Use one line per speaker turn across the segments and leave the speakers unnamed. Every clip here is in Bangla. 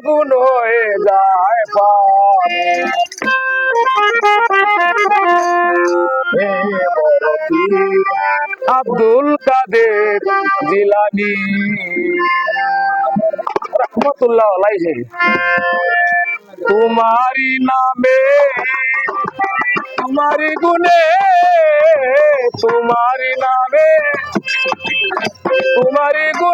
আগুন হয়ে যায় আব্দুল কাদের জিলানি। রহমতুল্লাহ আলাইহি। তোমারি নামে তোমারি গুনে তোমারি নামে তোমারি আগুন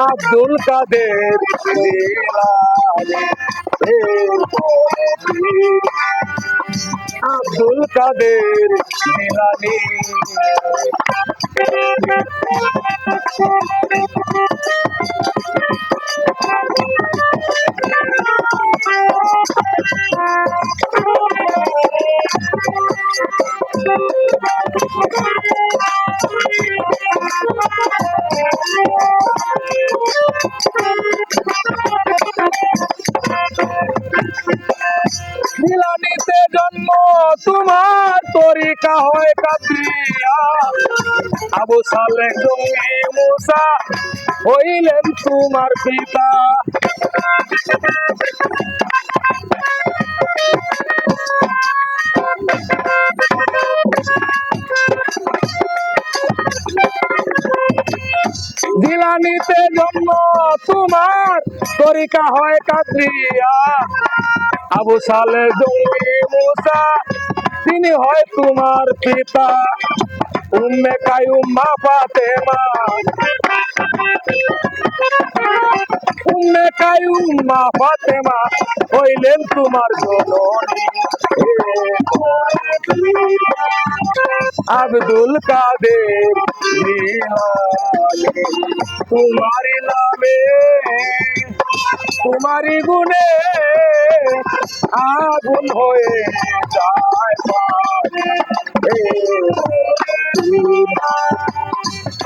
আব্দুল কাদের আব্দুল কাদের জিলানি মিলানিতে জন্ম তোমার তরিকা হয় কাদিয়া আবু সালে জঙ্গি মুসা হইলেন তোমার পিতা। দিলানিতে জন্ম, তোমার তরিকা হয় কাদ্রিয়া আবু সালে জঙ্গি মুসা, তিনি হয় তোমার পিতা। উম্মে কায়ুম মা ফাতেমা। উম্মে কায়ুম মা ফাতেমা, হইলেন তোমার জননী। আব্দুল কাদের তোমারি নামে তোমারি গুণে আগুন হয়ে যায়।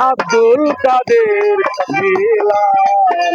আব্দুল কাদের জিলানী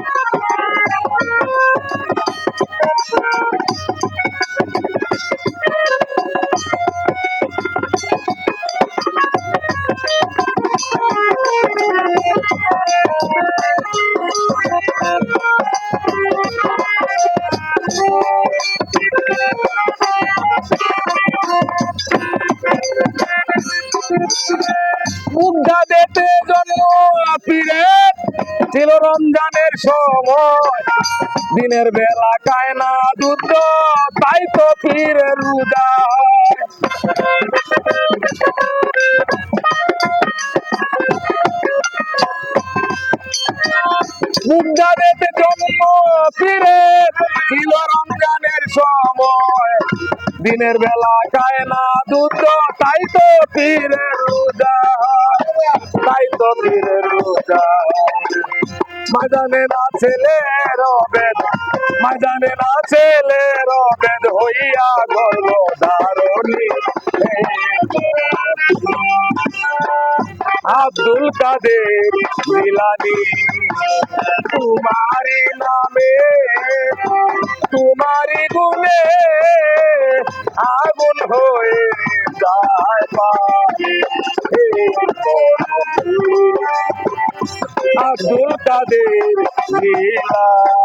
ছিল রমজানের সময় দিনের বেলা খায় না দুধ তাই তো ফিরে রোজা। মুগ্ধা দেতে জন্ম, ফিরে ছিল রমজানের সময় দিনের বেলা খায় না দুধ, তাই তো ফিরে রোজা। তাই তো ফিরে রোজা। ময়দানে না ছেলে রবেদ, ময়দানে না ছেলে রবেদ, হইয়া গর্ব ধারণী আব্দুল কাদের জিলানি তোমারি নামে তোমারি গুণে আগুন হয়ে যায় পারে আব্দুল কাদের জিলানি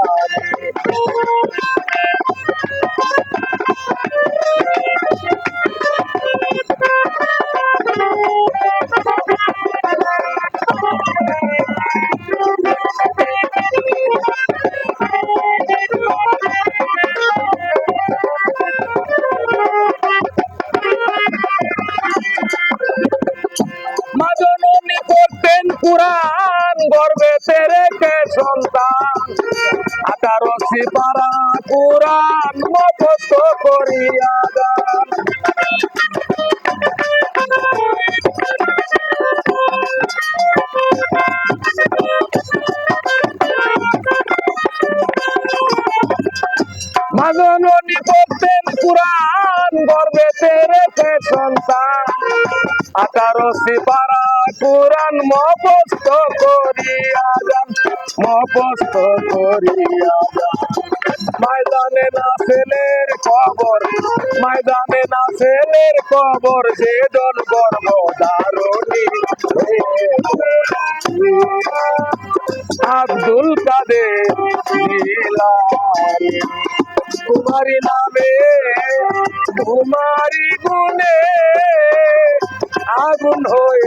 আঠারো সিপারা কুরআন মুখস্থ করিয়া গান মাজননী করতেন কুরআন গর্বে রেখে সন্তান। আঠারো সিপারা পুরাণ মপস্ত করিয়া যান মপস্ত করিয়া যান। ময়দানে না ছেলের কবর, ময়দানে না ছেলের কবর, যে দল গর্ব দারুণী আব্দুল কাদের তোমারি নামে তোমারি গুনে আগুন হয়ে